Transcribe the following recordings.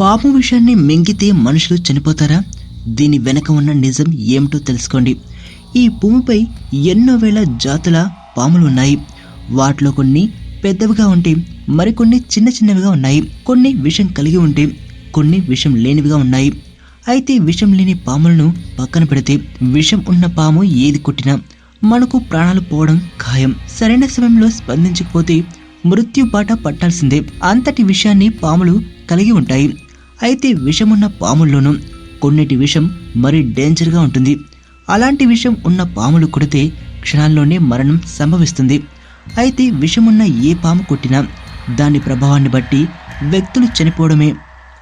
పాము విషయాన్ని మింగితే మనుషులు చనిపోతారా? దీని వెనక ఉన్న నిజం ఏమిటో తెలుసుకోండి. ఈ భూమిపై ఎన్నో వేల జాతుల పాములు ఉన్నాయి. వాటిలో కొన్ని పెద్దవిగా ఉంటే మరికొన్ని చిన్న చిన్నవిగా ఉన్నాయి. కొన్ని విషం కలిగి ఉంటే కొన్ని విషం లేనివిగా ఉన్నాయి. అయితే విషం లేని పాములను పక్కన పెడితే విషం ఉన్న పాము ఏది కొట్టినా మనకు ప్రాణాలు పోవడం ఖాయం. సరైన సమయంలో స్పందించకపోతే మృత్యు బాట పట్టాల్సిందే. అంతటి విషయాన్ని పాములు కలిగి ఉంటాయి. అయితే విషమున్న పాముల్లోనూ కొన్నిటి విషం మరీ డేంజర్గా ఉంటుంది. అలాంటి విషం ఉన్న పాములు కొడితే క్షణాల్లోనే మరణం సంభవిస్తుంది. అయితే విషమున్న ఏ పాము కొట్టినా దాని ప్రభావాన్ని బట్టి వ్యక్తులు చనిపోవడమే.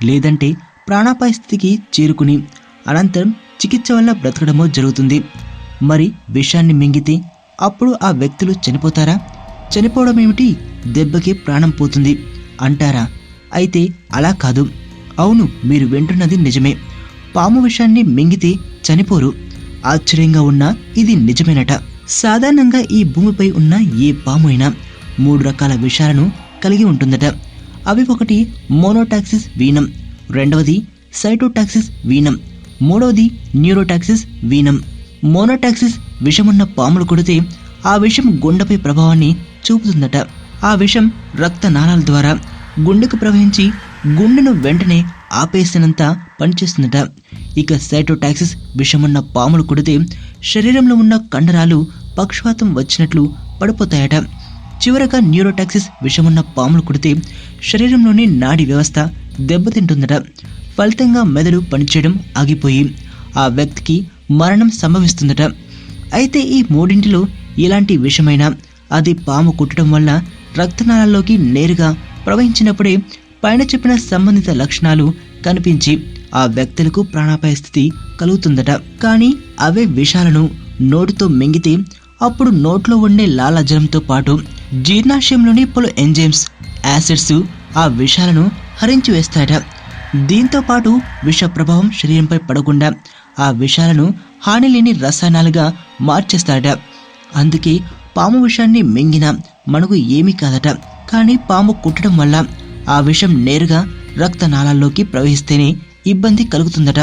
లేదంటే ప్రాణాపాయ స్థితికి చేరుకుని అనంతరం చికిత్స వల్ల బ్రతకడమో జరుగుతుంది. మరి విషాన్ని మింగితే అప్పుడు ఆ వ్యక్తులు చనిపోతారా? చనిపోవడం ఏమిటి దెబ్బకి ప్రాణం పోతుంది అంటారా? అయితే అలా కాదు. అవును మీరు వింటున్నది నిజమే. పాము విషాన్ని మింగితే చనిపోరు. ఆశ్చర్యంగా ఉన్నా ఇది నిజమేనట. సాధారణంగా ఈ భూమిపై ఉన్న ఏ పాము అయినా మూడు రకాల విషాలను కలిగి ఉంటుందట. అవి ఒకటి మోనోటాక్సిస్ వీనం రెండవది సైటోటాక్సిస్ వీనం మూడవది న్యూరోటాక్సిస్ వీనం. మోనోటాక్సిస్ విషమున్న పాములు కొడితే ఆ విషం గుండెపై ప్రభావాన్ని చూపుతుందట. ఆ విషం రక్త నాళాల ద్వారా గుండెకు ప్రవహించి గుండెను వెంటనే ఆపేసినంత పనిచేస్తుందట. ఇక సైటోటాక్సిస్ విషమున్న పాములు కొడితే శరీరంలో ఉన్న కండరాలు పక్షవాతం వచ్చినట్లు పడిపోతాయట. చివరగా న్యూరోటాక్సిస్ విషమున్న పాములు కుడితే శరీరంలోని నాడి వ్యవస్థ దెబ్బతింటుందట. ఫలితంగా మెదడు పనిచేయడం ఆగిపోయి ఆ వ్యక్తికి మరణం సంభవిస్తుందట. అయితే ఈ మూడింటిలో ఎలాంటి విషమైనా అది పాము కుట్టడం వల్ల రక్తనాళాల్లోకి నేరుగా ప్రవహించినప్పుడే పైన చెప్పిన సంబంధిత లక్షణాలు కనిపించి ఆ వ్యక్తులకు ప్రాణాపాయ స్థితి కలుగుతుందట. కానీ అవే విషాలను నోటితో మింగితే అప్పుడు నోట్లో ఉండే లాలాజలంతో పాటు జీర్ణాశయంలోని పలు ఎంజైమ్స్ యాసిడ్స్ ఆ విషాలను హరించి వేస్తాయట. దీంతో పాటు విష ప్రభావం శరీరంపై పడకుండా ఆ విషాలను హాని లేని రసాయనాలుగా మార్చేస్తాడట అందుకే పాము విషాన్ని మింగిన మనకు ఏమీ కాదట. కానీ పాము కుట్టడం వల్ల ఆ విషం నేరుగా రక్తనాళాల్లోకి ప్రవహిస్తేనే ఇబ్బంది కలుగుతుందట.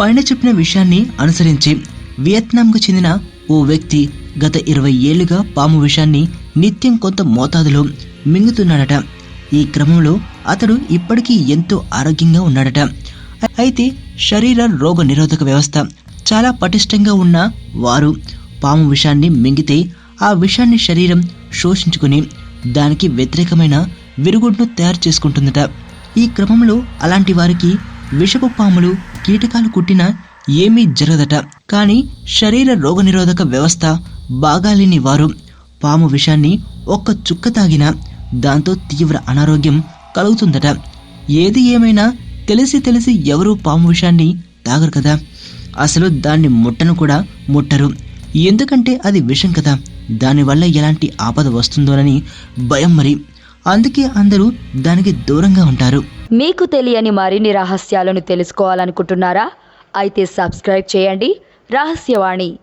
పైన చెప్పిన విషయాన్ని అనుసరించి వియత్నాంకు చెందిన ఓ వ్యక్తి గత ఇరవై ఏళ్ళుగా పాము విషాన్ని నిత్యం కొంత మోతాదులో మింగుతున్నాడట. ఈ క్రమంలో అతడు ఇప్పటికీ ఎంతో ఆరోగ్యంగా ఉన్నాడట. అయితే శరీర రోగ నిరోధక వ్యవస్థ చాలా పటిష్టంగా ఉన్న వారు పాము విషాన్ని మింగితే ఆ విషాన్ని శరీరం శోషించుకుని దానికి వ్యతిరేకమైన విరుగుడ్ను తయారు చేసుకుంటుందట. ఈ క్రమంలో అలాంటి వారికి విషపు పాములు కీటకాలు కుట్టినా ఏమీ జరగదట. కానీ శరీర రోగనిరోధక వ్యవస్థ బాగాలేని వారు పాము విషాన్ని ఒక్క చుక్క తాగినా దాంతో తీవ్ర అనారోగ్యం కలుగుతుందట. ఏది ఏమైనా తెలిసి తెలిసి ఎవరూ పాము విషాన్ని తాగరు కదా. అసలు దాన్ని ముట్టను కూడా ముట్టరు. ఎందుకంటే అది విషం కదా. దానివల్ల ఎలాంటి ఆపద వస్తుందోనని భయం మరి. అందుకే అందరూ దానికి దూరంగా ఉంటారు. మీకు తెలియని మరిన్ని రహస్యాలను తెలుసుకోవాలనుకుంటున్నారా? అయితే సబ్స్క్రైబ్ చేయండి. రహస్యవాణి.